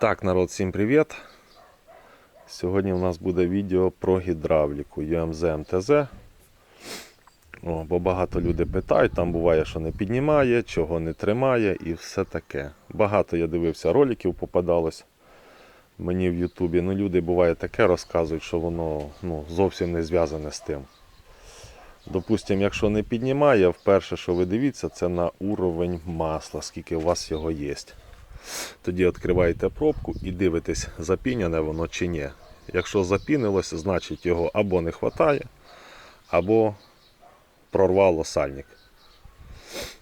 Так, народ, всім привіт. Сьогодні у нас буде відео про гідравліку UMZ МТЗ. О, бо багато людей питають, там буває, що не піднімає, чого не тримає і все таке. Багато я дивився роликів, попадалось мені в Ютубі. Ну, люди буває таке розказують, що воно ну, зовсім не зв'язане з тим. Допустимо, якщо не піднімає, вперше, що ви дивіться, це на уровень масла, скільки у вас його є. Тоді відкриваєте пробку і дивитесь, запіняне воно чи ні. Якщо запінилось, значить його або не вистачає, або прорвало сальник.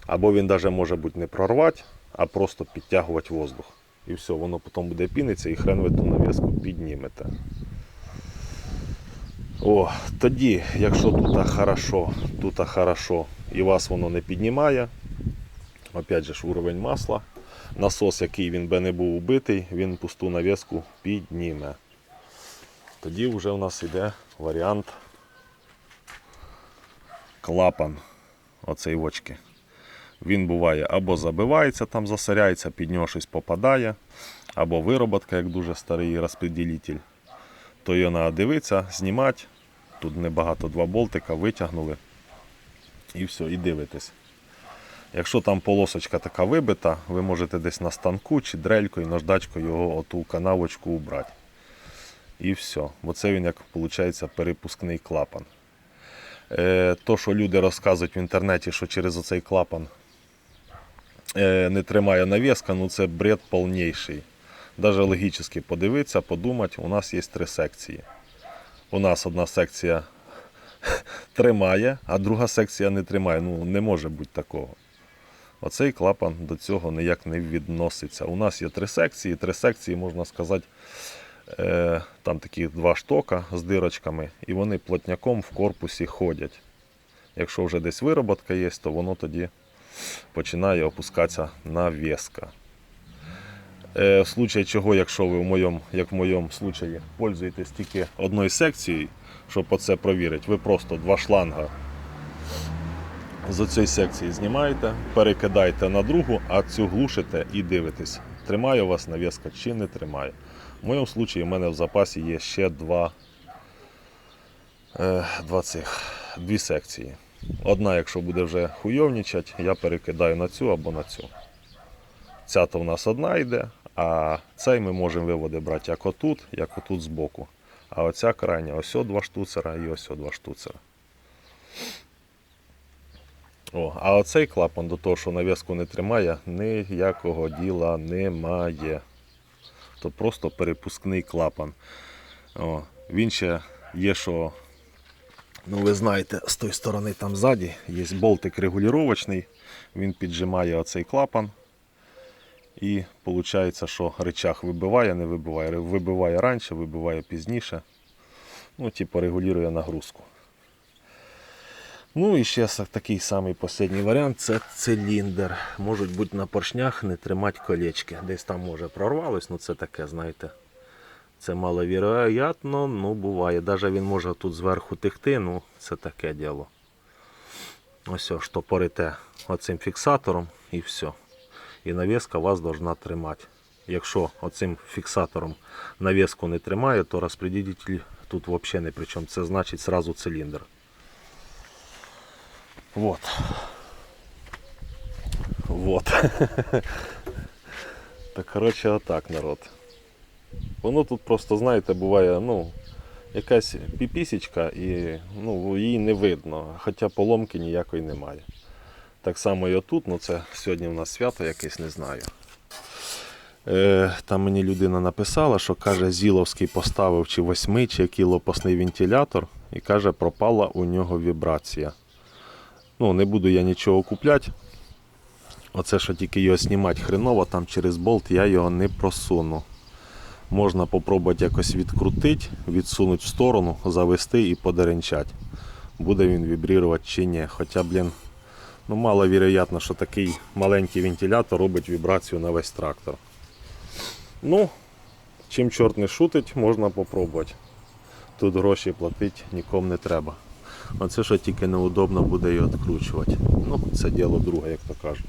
Або він навіть може бути не прорвати, а просто підтягувати воздух. І все, воно потім буде пінитися і хрен ви ту нав'язку піднімете. О, тоді, якщо тут хорошо, тут хорошо і вас воно не піднімає, опять же ж уровень масла, насос, який він би не був убитий, він пусту нав'язку підніме. Тоді вже у нас йде варіант клапан оцей очки. Він буває або забивається, там засоряється, під нього щось попадає, або вироботка, як дуже старий розподілитель. То його треба дивитися, знімати. Тут небагато два болтика, витягнули. І все, і дивитесь. Якщо там полосочка така вибита, ви можете десь на станку чи дрелькою, наждачкою його оту канавочку убрати. І все. Бо це він, як виходить, перепускний клапан. Е, то, що люди розказують в інтернеті, що через оцей клапан е, не тримає навіска, ну це бред повніший. Даже логічно подивитися, подумати, у нас є три секції. У нас одна секція тримає, а друга секція не тримає. Ну, не може бути такого. Оцей клапан до цього ніяк не відноситься. У нас є три секції. Три секції, можна сказати, е, там такі два штока з дирочками, і вони плотняком в корпусі ходять. Якщо вже десь вироботка є, то воно тоді починає опускатися навіска. Е, в случае чого, якщо ви в моєму, як в моєму случаї, пользуєтесь тільки одною секцією, щоб оце провірити, ви просто два шланга з цієї секції знімаєте, перекидаєте на другу, а цю глушите і дивитесь, тримає у вас навіска чи не тримає. В моєму случаї в мене в запасі є ще два, е, два цих, дві секції. Одна, якщо буде вже хуйовнічать, я перекидаю на цю або на цю. Ця то в нас одна йде, а цей ми можемо виводи брати як отут, як отут збоку. А оця крайня, ось о два штуцера і ось о два штуцера. О, а оцей клапан до того, що нав'язку не тримає, ніякого діла немає. То просто перепускний клапан. О, він ще є, що, ну ви знаєте, з тої сторони там ззаді є болтик регулювачний, він піджимає оцей клапан. І виходить, що речах вибиває, не вибиває. Вибиває раніше, вибиває пізніше. Ну, типу, регулює нагрузку. Ну і ще такий самий останній варіант це циліндр. Можуть бути на поршнях не тримати колечки. Десь там може прорвалось, ну це таке, знаєте. Це маловероятно, ну буває. Навіть він може тут зверху текти, ну це таке діло. Ось о, штопорите оцим фіксатором і все. І навіска вас должна тримати. Якщо оцим фіксатором навіску не тримає, то розподілитель тут взагалі не при чому. Це значить сразу циліндр. Вот. Вот. Так, коротше, отак, народ. Воно тут просто, знаєте, буває, ну, якась піпісечка і ну, її не видно, хоча поломки ніякої немає. Так само і отут, ну це сьогодні у нас свято якесь, не знаю. Е, там мені людина написала, що каже, Зіловський поставив чи восьми, чи який лопасний вентилятор, і каже, пропала у нього вібрація. Ну, не буду я нічого купляти. Оце, що тільки його знімати хреново, там через болт я його не просуну. Можна попробувати якось відкрутити, відсунути в сторону, завести і подеренчати. Буде він вібрувати чи ні. Хоча, блін, ну маловероятно, що такий маленький вентилятор робить вібрацію на весь трактор. Ну, чим чорт не шутить, можна попробувати. Тут гроші платити нікому не треба. Оце що тільки неудобно буде її відкручувати. Ну, це діло друге, як то кажуть.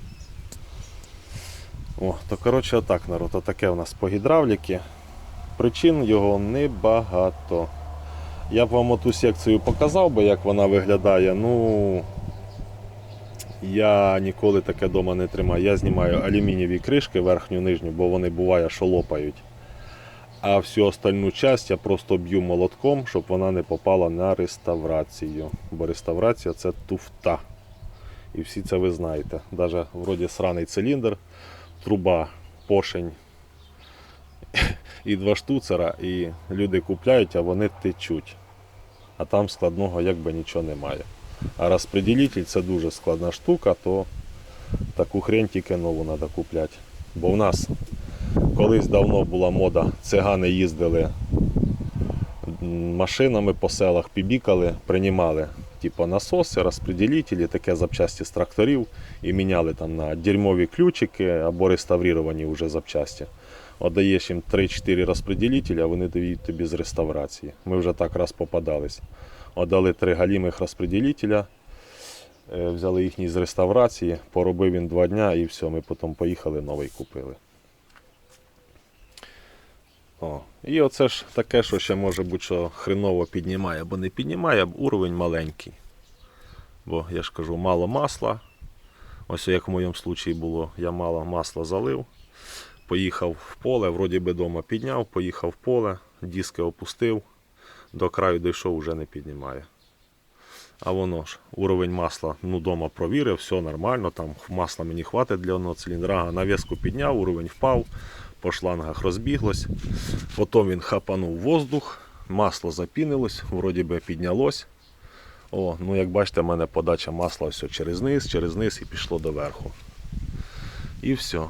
О, то коротше отак, народ, отаке у нас по гідравліки. Причин його небагато. Я б вам оту секцію показав би, як вона виглядає. Ну я ніколи таке вдома не тримаю. Я знімаю алюмінієві кришки верхню нижню, бо вони буває, що лопають. А всю остальну часть я просто б'ю молотком, щоб вона не попала на реставрацію. Бо реставрація це туфта. І всі це ви знаєте. Навіть вроді сраний циліндр, труба, поршень і два штуцера, і люди купляють, а вони течуть. А там складного якби нічого немає. А розпреділитель це дуже складна штука, то таку хрень тільки нову треба купляти. Бо в нас колись давно була мода, цигани їздили машинами по селах, пібікали, приймали типу насоси, розпреділителі, таке запчасті з тракторів і міняли там на дерьмові ключики або реставровані вже запчасті. Отдаєш їм 3-4 розпреділителя, а вони дають тобі з реставрації. Ми вже так раз попадались. Отдали три галімих розпреділителя, е, взяли їхні з реставрації, поробив він два дня і все, ми потім поїхали новий купили. О, і оце ж таке, що ще може бути, що хреново піднімає, бо не піднімає, а уровень маленький. Бо я ж кажу, мало масла. Ось як в моєму случаї було, я мало масла залив, поїхав в поле, вроді би дома підняв, поїхав в поле, диски опустив, до краю дійшов, вже не піднімає. А воно ж, уровень масла, ну, дома провірив, все нормально, там масла мені хватить для одного циліндра, а нав'язку підняв, уровень впав, по шлангах розбіглось. Потім він хапанув воздух, масло запінилось, вроді би піднялось. О, ну як бачите, в мене подача масла все через низ, через низ і пішло доверху. І все.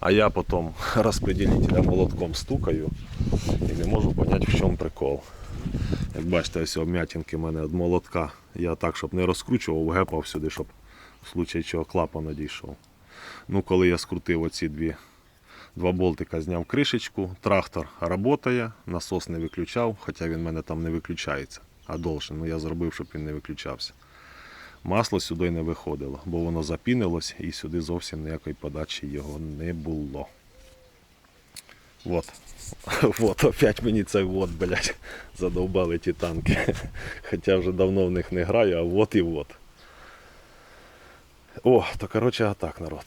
А я потім розподілителя молотком стукаю і не можу зрозуміти, в чому прикол. Як бачите, ось обм'ятинки в мене від молотка. Я так, щоб не розкручував, гепав сюди, щоб в случаї чого клапан надійшов. Ну, коли я скрутив оці дві, два болтика, зняв кришечку, трактор працює, насос не виключав, хоча він в мене там не виключається, а должен. Ну я зробив, щоб він не виключався. Масло сюди не виходило, бо воно запінилось і сюди зовсім ніякої подачі його не було. Вот. Вот, опять мені це вот, блядь, задовбали ті танки. Хоча вже давно в них не граю, а вот і вот. О, то коротше, а так, народ.